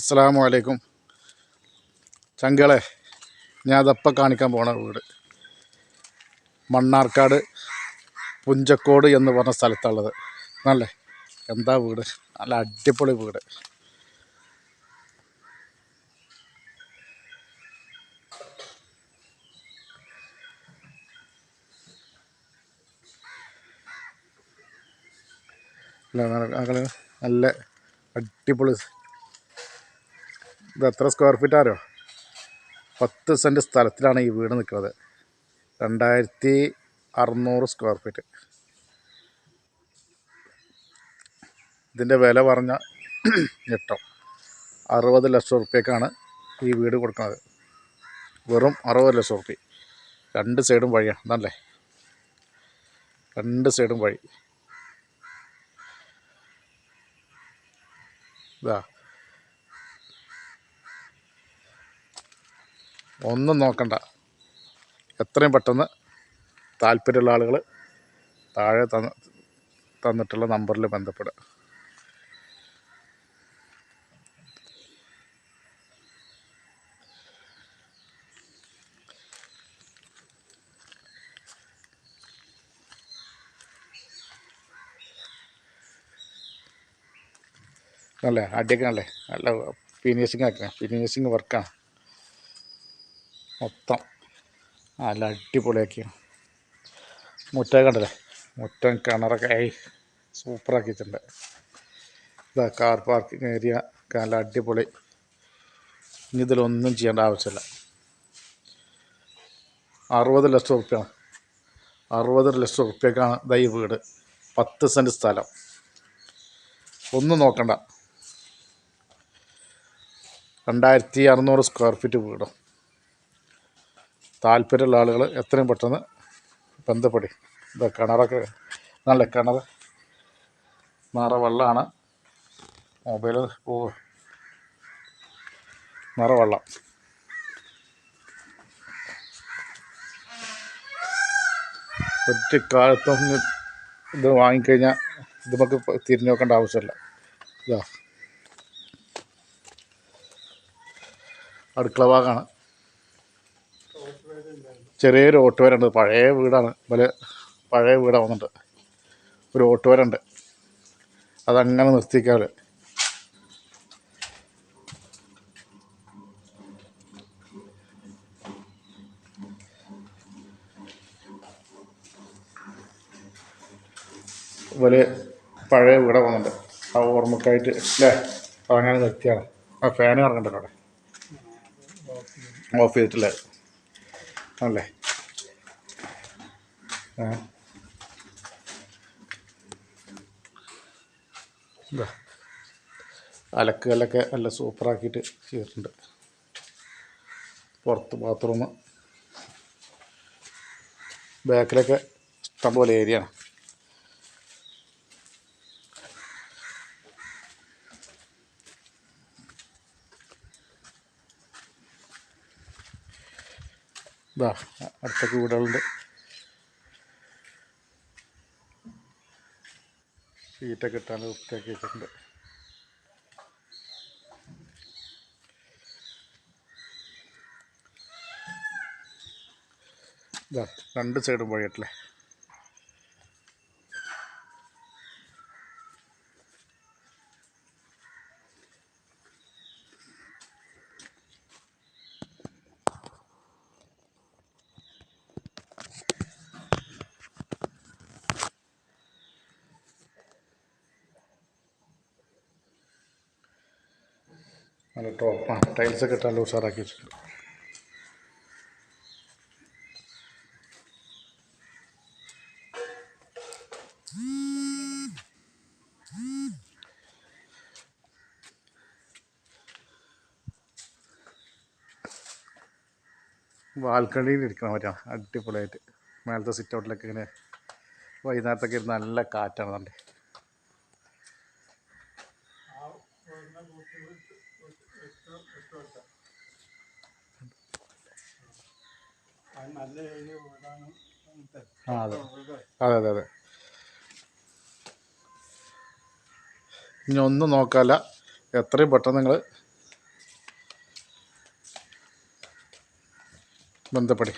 അസ്സാമു അലൈക്കും. ചങ്കളെ ഞാൻ അതപ്പം കാണിക്കാൻ പോണ വീട്. മണ്ണാർക്കാട് പുഞ്ചക്കോട് എന്ന് പറഞ്ഞ സ്ഥലത്തുള്ളത്. നല്ല എന്താ വീട്? നല്ല അടിപൊളി വീട്. നല്ല അടിപൊളി ഇത് എത്ര സ്ക്വയർ ഫീറ്റ് ആരോ പത്ത് സെന്റ് സ്ഥലത്തിലാണ് ഈ വീട് നിൽക്കുന്നത് രണ്ടായിരത്തി അറുന്നൂറ് സ്ക്വയർ ഫീറ്റ് ഇതിന്റെ വില പറഞ്ഞ ഞെട്ടോ അറുപത് ലക്ഷം റുപ്യക്കാണ് ഈ വീട് കൊടുക്കുന്നത്. വെറും അറുപത് ലക്ഷം റുപ്യ. രണ്ട് സൈഡും വഴിയാണ് എന്നല്ലേ രണ്ട് സൈഡും വഴി. ഇതാ. ഒന്നും നോക്കണ്ട. എത്രയും പെട്ടെന്ന് താല്പര്യമുള്ള ആളുകൾ താഴെ തന്ന തന്നിട്ടുള്ള നമ്പറിൽ ബന്ധപ്പെടുക. നല്ല അടിയൊക്കെ നല്ല നല്ല ഫിനിഷിങ് ആക്കണം ഫിനിഷിങ് വർക്കാണ് മൊത്തം. നല്ല അടിപൊളിയാക്കിയാണ് മുറ്റം കണ്ടല്ലേ? മുറ്റം കിണറൊക്കെ ആയി സൂപ്പറാക്കിയിട്ടുണ്ട്. ഇതാ കാർ പാർക്കിംഗ് ഏരിയ നല്ല അടിപൊളി. ഇനി ഇതിലൊന്നും ചെയ്യേണ്ട ആവശ്യമില്ല. അറുപത് ലക്ഷം റുപ്യാണ്. അറുപത് ലക്ഷം റുപ്യക്കാണ് ഈ വീട്. പത്ത് സെന്റ് സ്ഥലം. ഒന്നും നോക്കണ്ട. രണ്ടായിരത്തി അറുന്നൂറ് സ്ക്വയർ ഫീറ്റ് വീടും. താല്പര്യമുള്ള ആളുകൾ എത്രയും പെട്ടെന്ന് ബന്ധപ്പെടി. ഇത് കിണറൊക്കെ നല്ല കിണർ. നിറ വെള്ളമാണ് മൊബൈൽ നിറ വെള്ളം. ഒറ്റ കാലത്തും ഇത് വാങ്ങിക്കഴിഞ്ഞാൽ ഇത് നമുക്ക് തിരിഞ്ഞു നോക്കേണ്ട ആവശ്യമില്ല. ഇതാ. അടുക്കള ഭാഗമാണ് ചെറിയൊരു ഓട്ടുവരുണ്ട് പഴയ വീടാണ്. വലിയ പഴയ വീടാണ് വന്നിട്ട്. ഒരു ഓട്ടുവരുണ്ട് അതങ്ങനെ നിർത്തിക്കാറ് ഇതുപോലെ പഴയ വീട വന്നിട്ട്. ആ ഓർമ്മക്കായിട്ട് അല്ലേ അതങ്ങനെ നിർത്തിയാണ് ആ ഫാന് ഇറങ്ങണ്ടല്ലോ അവിടെ. ഓഫ് ചെയ്തിട്ടില്ലേ? അല്ലേ? അലക്കുകളൊക്കെ നല്ല സൂപ്പറാക്കിയിട്ട് ചെയ്തിട്ടുണ്ട്. പുറത്ത് ബാത്റൂം ബാക്കിലൊക്കെ ഇഷ്ടംപോലെ ഏരിയ ആണ്. ഇതാ അടുത്ത കൂടുണ്ട് ഷീറ്റൊക്കെ ഇട്ടാണ് വൃത്തിയാക്കി വെച്ചിട്ടുണ്ട്. ഇതാ രണ്ട് സൈഡും വഴിയട്ടല്ലേ നല്ല ടോപ്പാണ് ടൈൽസൊക്കെ ഇട്ട് നല്ല ഉഷാറാക്കി വെച്ചിട്ടുണ്ട്. ബാൽക്കണിയിൽ ഇരിക്കണം മറ്റാണ് അടിപൊളിയായിട്ട്. മേലത്തെ സിറ്റ് ഔട്ടിലൊക്കെ ഇങ്ങനെ വൈകുന്നേരത്തൊക്കെ ഇരുന്ന് നല്ല കാറ്റാണ് കണ്ടേ. അതെ. അതെ അതെ ഇനി ഒന്നും നോക്കാല. എത്രയും പെട്ടെന്ന് നിങ്ങൾ ബന്ധപ്പെടും.